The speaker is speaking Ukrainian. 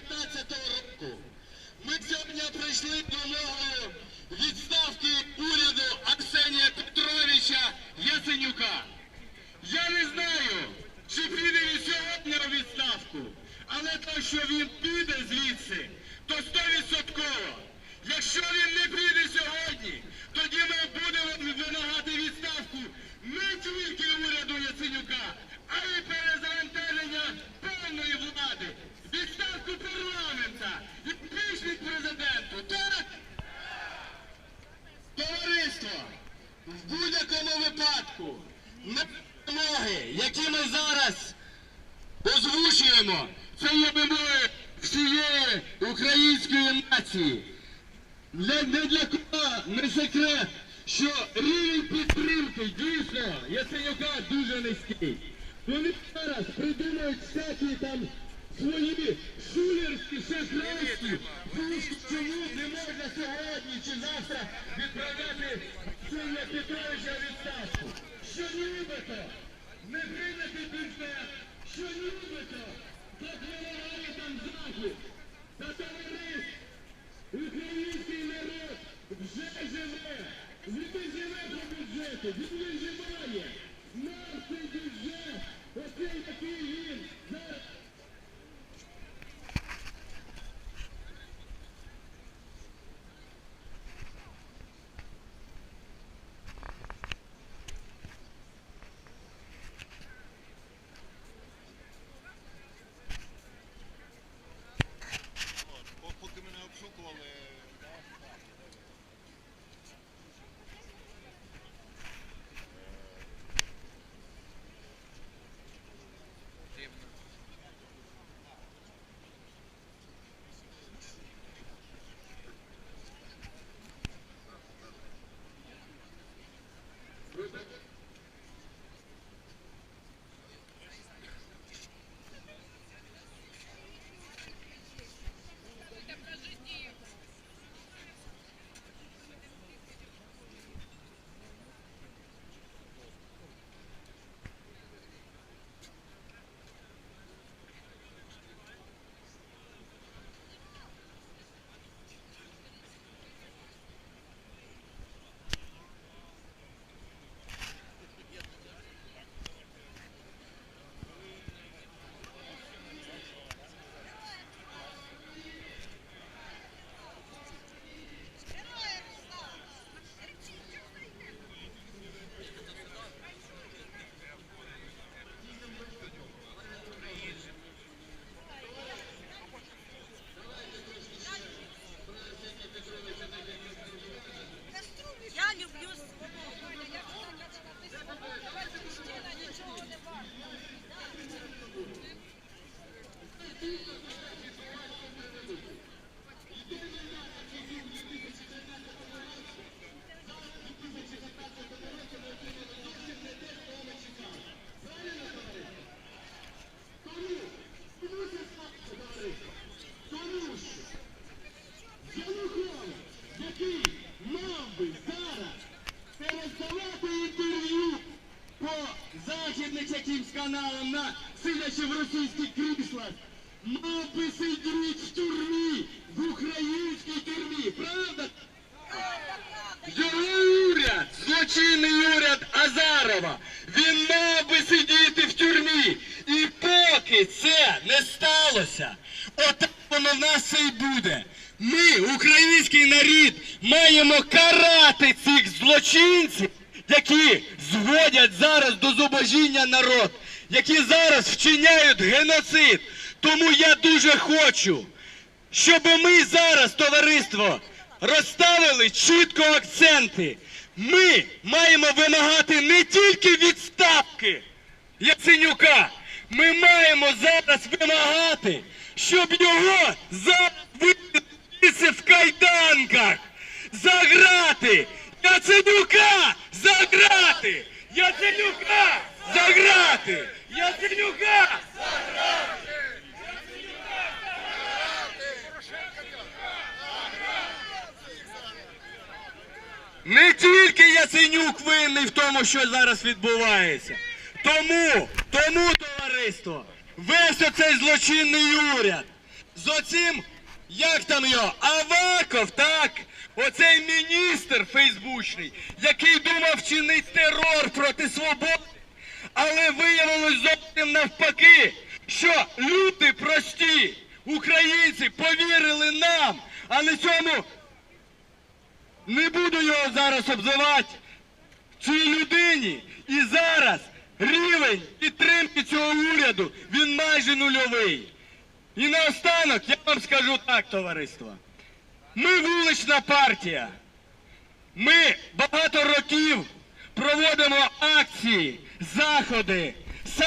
2015 року. Ми сьогодні прийшли до вимогою відставки уряду Аксенія Петровича Ясенюка. Я не знаю, чи піде він сьогодні у відставку, але то, що він піде звідси, то стовідсотково. Якщо він не піде сьогодні, тоді ми будемо вимагати відставку не тільки уряду Яценюка, а й перезавантаження повної влади, відставку парламента, імпічмент президенту. Так? Товариство, в будь-якому випадку вимоги, які ми зараз озвучуємо, це є вимоги всієї української нації. Для, не для кого не секрет, що рівень підтримки дійсно Яценюка дуже низький. Вони зараз придумують всякі там свої шулерські, шахрайські, чому не можна сьогодні чи завтра відправляти Арсенія Петровича відставку. Що нібито не прийняти бюджет, що нібито так вимагає там захід. Та товариство, Український народ вже живе. Він не живе по бюджету, він виживає. Нам західних якимсь каналам, на, сидячи в російських кріслах, мав би сидіти в тюрмі, в українській тюрмі, правда? Його уряд, злочинний уряд Азарова, він мав би сидіти в тюрмі. І поки це не сталося, отак воно в нас й буде. Ми, український народ, маємо карати цих злочинців, які зводять зараз до зубожіння народ, які зараз вчиняють геноцид. Тому я дуже хочу, щоб ми зараз, товариство, розставили чітко акценти. Ми маємо вимагати не тільки відставки Яценюка, ми маємо зараз вимагати, щоб його зараз вивезли в кайданках, заграти, Яценюка заграти, Яценюка! Заграти, Яценюка! Не тільки Яценюк винний в тому, що зараз відбувається. Тому, тому, товариство, весь оцей злочинний уряд, з оцим, як там його, Аваков, так? Оцей міністр фейсбучний, який думав вчинити терор проти свободи, але виявилось зовсім навпаки, що люди прості, українці повірили нам, а не цьому не буду його зараз обзивати цій людині. І зараз рівень підтримки цього уряду він майже нульовий. І наостанок я вам скажу так, товариство. Ми вулична партія. Ми багато років проводимо акції, заходи,